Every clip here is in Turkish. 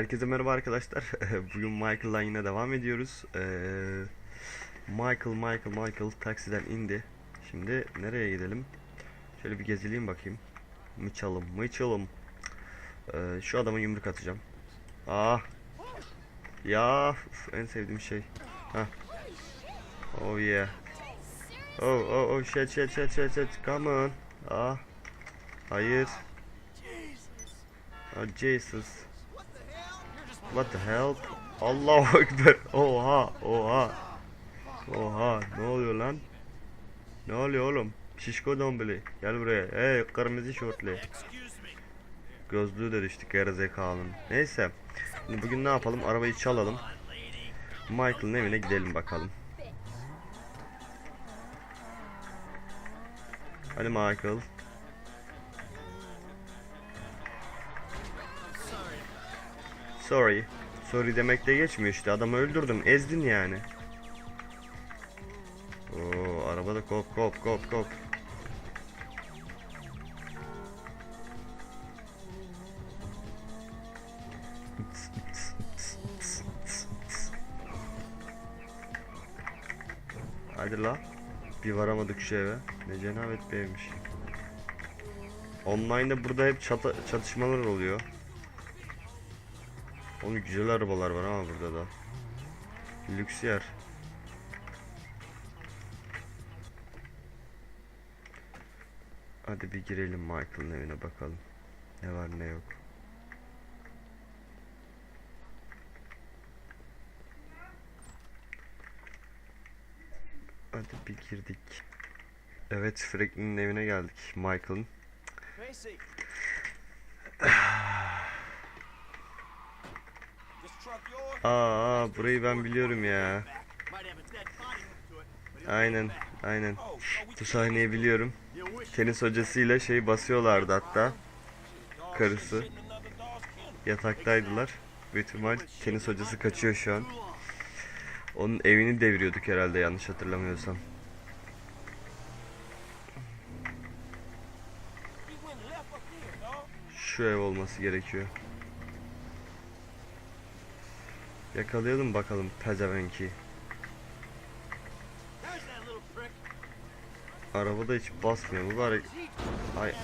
Herkese merhaba arkadaşlar. Bugün Michael'la yine devam ediyoruz. Ee, Michael, Michael, Michael taksiden indi. Şimdi nereye gidelim? Şöyle bir gezileyim bakayım. Mıçalım, mıçalım. Ee, şu adama yumruk atacağım. Ah. Ya üf, en sevdiğim şey. Hah. Oh yeah. Oh oh oh shit shit shit shit shit. Come on. Ah. Hayır. Oh Jesus. What the hell? Allahu Ekber. Oha, oha. Oha, ne oluyor lan? Ne oluyor oğlum? Şişko dombili. Gel buraya. Hey, kırmızı şortlu. Gözlüğü de düştü gerizekalının. Neyse. Şimdi bugün ne yapalım? Arabayı çalalım. Michael'ın evine gidelim bakalım. Hadi Michael. Sorry. Sorry demekle geçmiyor işte. Adamı öldürdün, ezdin yani. Oo, arabada kop kop kop kop. Hadi la. Bir varamadık şu eve. Ne cenabet bir evmiş. Online'da burada hep çata- çatışmalar oluyor. Oğlum güzel arabalar var ama burada da. Lüks yer. Hadi bir girelim Michael'ın evine bakalım. Ne var ne yok. Hadi bir girdik. Evet Franklin'in evine geldik. Michael'ın. Aa, aa, burayı ben biliyorum ya. Aynen, aynen. Bu sahneyi biliyorum. Tenis hocasıyla şey basıyorlardı hatta. karısı. Yataktaydılar. Büyük ihtimal tenis hocası kaçıyor şu an. Onun evini deviriyorduk herhalde yanlış hatırlamıyorsam. Şu ev olması gerekiyor. Yakalayalım bakalım pezevenki. Arabada hiç basmıyor mübarek. Ay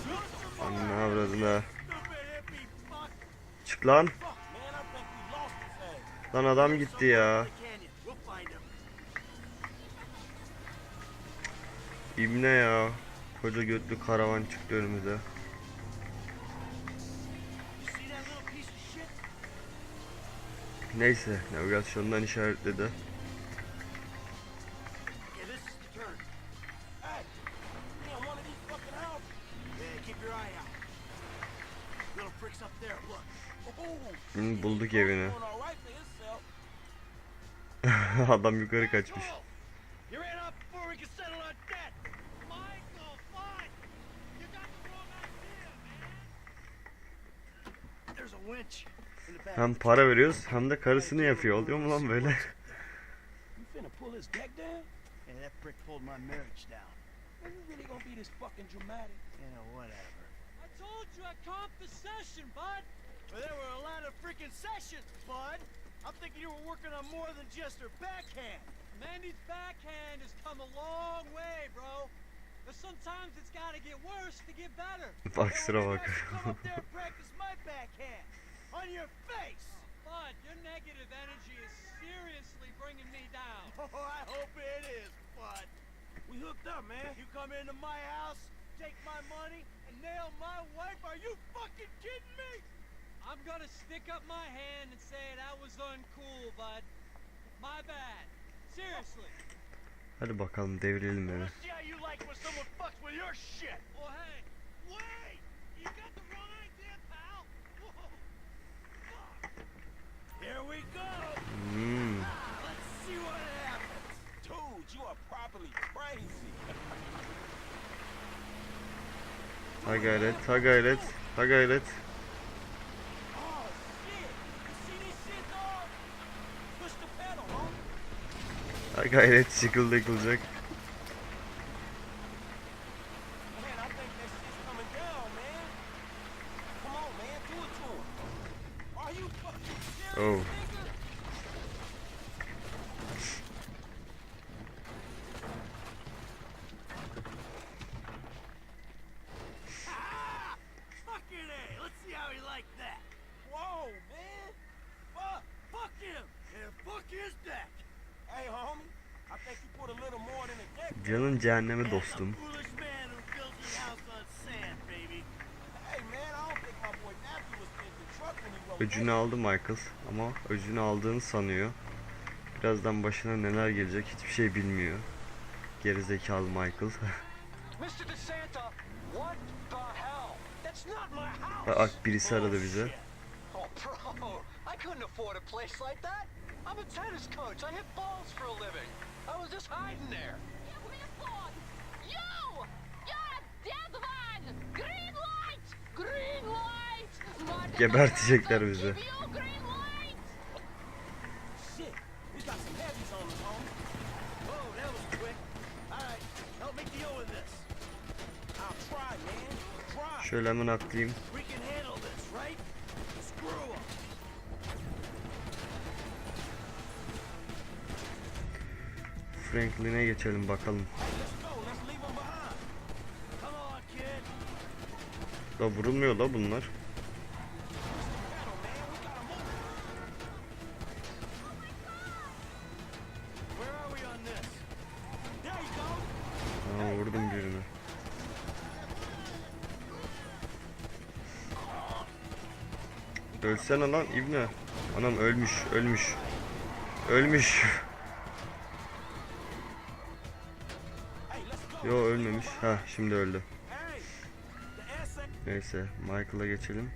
anne avradına. Çık lan. Lan adam gitti ya. İbne ya. Koca götlü karavan çıktı önümüze. There, look. Oh, Hı, bulduk evini. Adam yukarı kaçmış. There's a winch. Hem para veriyoruz hem de karısını yapıyor. Oluyor mu lan böyle? Well, there were a lot of freaking sessions, bud. I'm thinking you were working on more than just her backhand. Mandy's backhand has come a long way, bro. But sometimes it's gotta get worse to get better. Bak sıra bak. maybe I should come up there and practice my backhand. On your face. Oh, bud, your negative energy is seriously bringing me down. Oh, I hope it is, bud. We hooked up, man. You come into my house, take my money, and nail my wife? Are you fucking kidding me? I'm gonna stick up my hand and say that was uncool, bud. My bad. Seriously. Hadi bakalım devirelim evi. Let's see this shit, dog? Push the pedal, huh? Ha gayret çıkıldı yıkılacak. Man, I think that shit's coming down, man. Come on, man. Do it to him. Are you fucking Oh. Ah! Fucking A! Let's see how he liked that. Whoa, man! Fuck! Fuck him! And fuck his deck! Hey, homie. I think you put a little more than a deck. Canın cehennemi That's dostum. a foolish man who built his house on sand, baby. Hey, man, I don't think my boy Matthew was thinking truck when he wrote Öcünü aldı Michael ama öcünü aldığını sanıyor. Birazdan başına neler gelecek hiçbir şey bilmiyor. Gerizekalı Michael. Bak birisi aradı bize. Oh, like that. I'm a tennis coach. I hit balls for a living. I was just hiding there. Go. Let's leave 'em behind. Come on, kid. Da vurulmuyor da bunlar. Ölsene lan İbne. Anam ölmüş, ölmüş. Ölmüş. Yo ölmemiş. Ha şimdi öldü. Neyse Michael'a geçelim.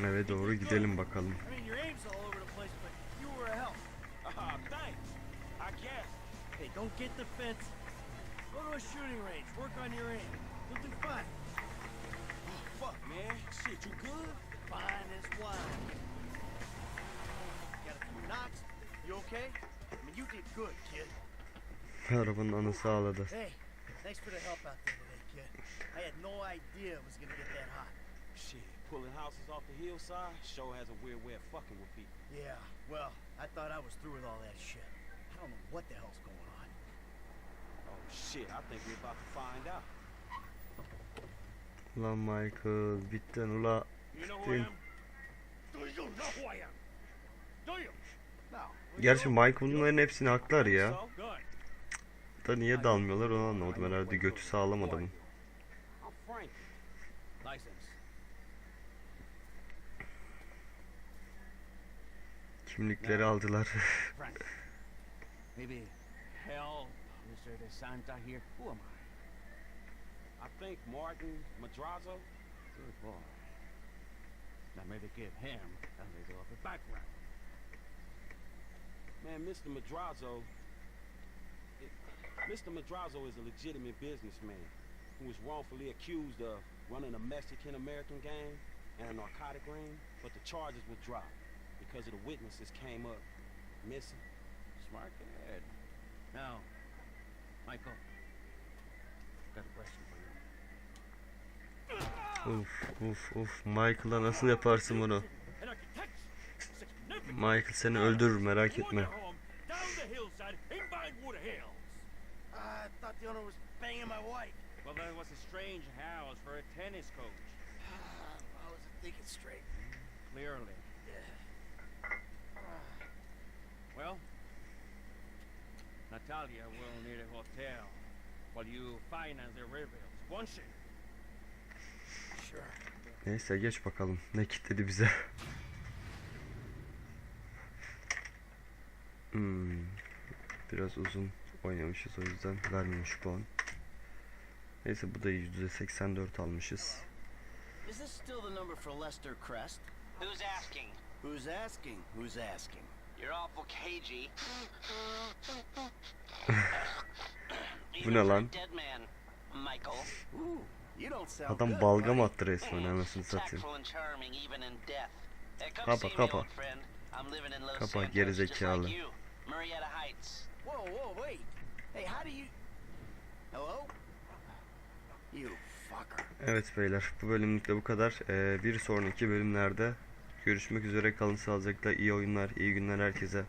Eve doğru gidelim bakalım. Don't get fence. Go to a shooting range. Work on your aim. You'll do fine. Oh, fuck, man. Shit, you good? Fine as wine. Got a few knocks. You okay? I mean, you did good, kid. Arabanın anısı ağladı. Hey, thanks for the help out there today, kid. I had no idea it was gonna get that hot. Shit, pulling houses off the hillside sure has a weird way of fucking with people. Yeah, well, I thought I was through with all that shit. I don't know what the hell's going on. Oh shit, I think we're about to find out. Ulan Michael bitten ula. No. Gerçi Michael bunların hepsini haklar ya. Da niye dalmıyorlar onu anlamadım herhalde götü sağlam adamın. Kimlikleri aldılar. Help Mr. DeSanta here. Who am I? I think Martin Madrazo. Good boy. Now maybe give him a little of a background. Man, Mr. Madrazo. it- Mr. Madrazo is a legitimate businessman who was wrongfully accused of running a Mexican American gang and a narcotic ring, but the charges were dropped because of the witnesses came up missing. Smart kid. Now, Michael, got a question for you. Uf uf uf Michael'a nasıl yaparsın bunu? Michael seni öldürür merak etme. Well, that was a strange house for a tennis coach. I wasn't thinking straight. Clearly. Well, Natalia will need a hotel while you finance the rebuild, won't she? Sure. Neyse geç bakalım. Ne kitledi bize? Hmm. Biraz uzun oynamışız o yüzden vermemiş puan. Neyse bu da %84 almışız. Is this still the number for Lester Crest? Who's asking? Who's asking? Who's asking? You're awful cagey. Bu ne lan? Dead man, Michael. Ooh, you don't sound Adam balgam attı resmen anasını satayım. Kapa, kapa. Kapa, gerizekalı. like you. Marietta Heights. Whoa, whoa, wait. Hey, how do you... Hello? fucker. Evet beyler bu bölümlük de bu kadar. Ee, bir sonraki bölümlerde görüşmek üzere kalın sağlıcakla iyi oyunlar iyi günler herkese.